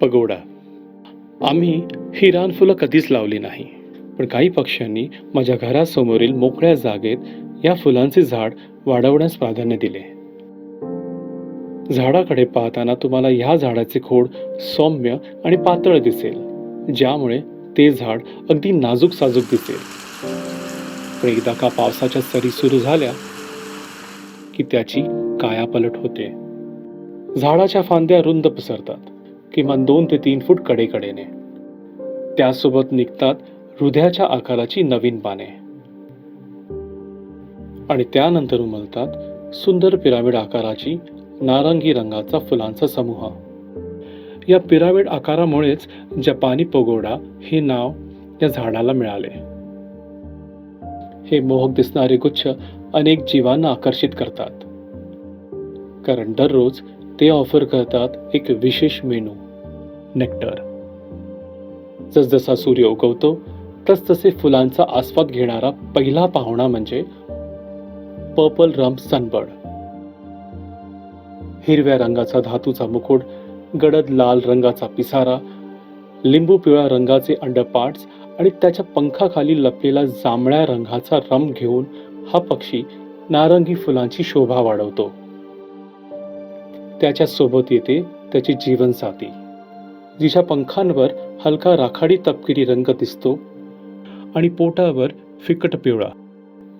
Pagoda. आम्ही ही रानफुलं कधीच लावली नाही. पण काही पक्ष्यांनी माझ्या घरासमोरील मोकळ्या जागेत या फुलांचे झाड वाढवण्यास प्राधान्य दिले. झाडाकडे पाहताना तुम्हाला ह्या झाडाचे खोड सौम्य आणि पातळ दिसेल ज्यामुळे ते झाड अगदी नाजूक साजूक दिसेल. पण एकदा का पावसाच्या सरी सुरू झाल्या की त्याची कायापलट होते. झाडाच्या फांद्या रुंद पसरतात. किमान दोन ते तीन फूट कडेकडेने. त्यासोबत निघतात हृदयाच्या आकाराची नवीन पाने आणि त्यानंतर उमलतात सुंदर पिरामिड आकाराची नारंगी रंगाचा फुलांचा समूह. या पिरामिड आकारामुळेच जपानी पगोडा हे नाव या झाडाला मिळाले. हे मोहक दिसणारे गुच्छ अनेक जीवांना आकर्षित करतात. कारण दररोज ते ऑफर करतात एक विशेष मेनू नेक्टर जसजसा सूर्य उगवतो तसतसे फुलांचा आस्वाद घेणारा पहिला पाहुणा म्हणजे पर्पल रम सनबर्ड हिरव्या रंगाचा धातूचा मुकुट गडद लाल रंगाचा पिसारा लिंबू पिवळ्या रंगाचे अंडरपार्ट्स आणि त्याच्या पंखाखाली लपलेला जांभळ्या रंगाचा रम घेऊन हा पक्षी नारंगी फुलांची शोभा वाढवतो. त्याच्यासोबत येते त्याची जीवनसाथी जिच्या पंखांवर हलका राखाडी तपकिरी रंग दिसतो आणि पोटावर फिकट पिवळा.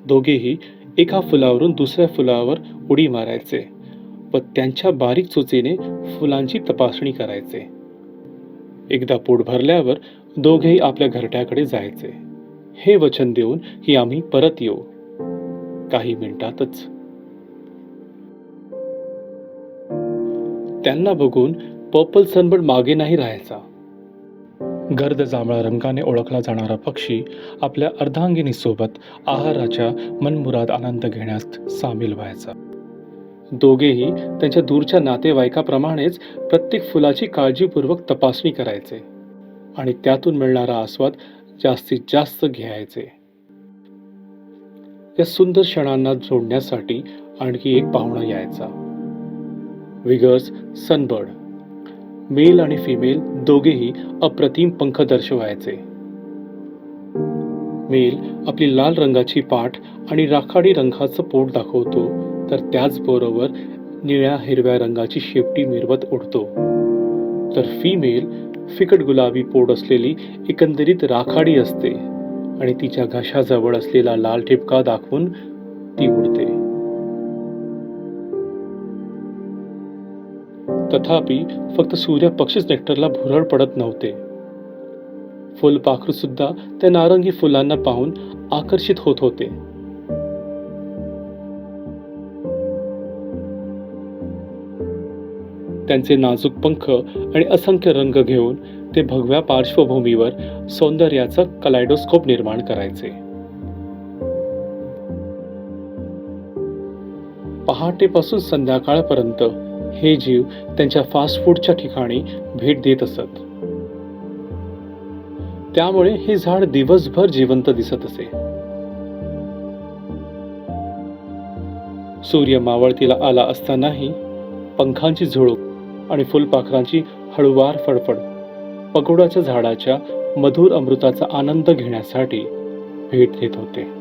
दोघेही एका फुलावरून दुसऱ्या फुलावर उडी मारायचे व त्यांच्या बारीक चोचीने फुलांची तपासणी करायचे. एकदा पोट भरल्यावर दोघेही आपल्या घरट्याकडे जायचे. हे वचन देऊन की आम्ही परत येऊ. काही मिनिटातच त्यांना बघून पर्पल सनबर्ड मागे नाही राहायचा. गर्द जांभळा रंगाने ओळखला जाणारा पक्षी आपल्या अर्धांगिनीसोबत आहाराच्या मनमुराद आनंद घेण्यास सामील व्हायचा. दोघेही त्यांच्या दूरच्या नातेवाईकाप्रमाणेच प्रत्येक फुलाची काळजीपूर्वक तपासणी करायचे आणि त्यातून मिळणारा आस्वाद जास्तीत जास्त घ्यायचे. या सुंदर क्षणांना जोडण्यासाठी आणखी एक पाहुणा यायचा. Vigors sunbird. मेल आणि फिमेल दोघेही अप्रतिम पंख दर्शवायचे मेल आपली लाल रंगाची पाठ आणि राखाडी रंगाचं पोट दाखवतो तर त्याचबरोबर निळ्या हिरव्या रंगाची शेपटी मिरवत उडतो तर फिमेल फिकट गुलाबी पोट असलेली एकंदरीत राखाडी असते आणि तिच्या घशाजवळ असलेला लाल ठिपका दाखवून ती उडते. तथापि फक्त सूर्य पक्षीच नेक्टरला भुरळ पडत नव्हते. फुलपाखरू सुद्धा त्या नारंगी फुलांना पाहून आकर्षित होत होते. त्यांचे नाजूक पंख आणि असंख्य रंग घेऊन ते भगव्या पार्श्वभूमीवर सौंदर्याचा कलायडोस्कोप निर्माण करायचे. पहाटेपासून संध्याकाळपर्यंत हे जीव त्यांच्या फास्ट फूडच्या ठिकाणी भेट देत असत. त्यामुळे हे झाड दिवसभर जिवंत दिसत असे. सूर्य मावळतीला आला असतानाही पंखांची झुळूक आणि फुलपाखरांची हळुवार फडफड पकोडाच्या झाडाच्या मधुर अमृताचा आनंद घेण्यासाठी भेट देत होते.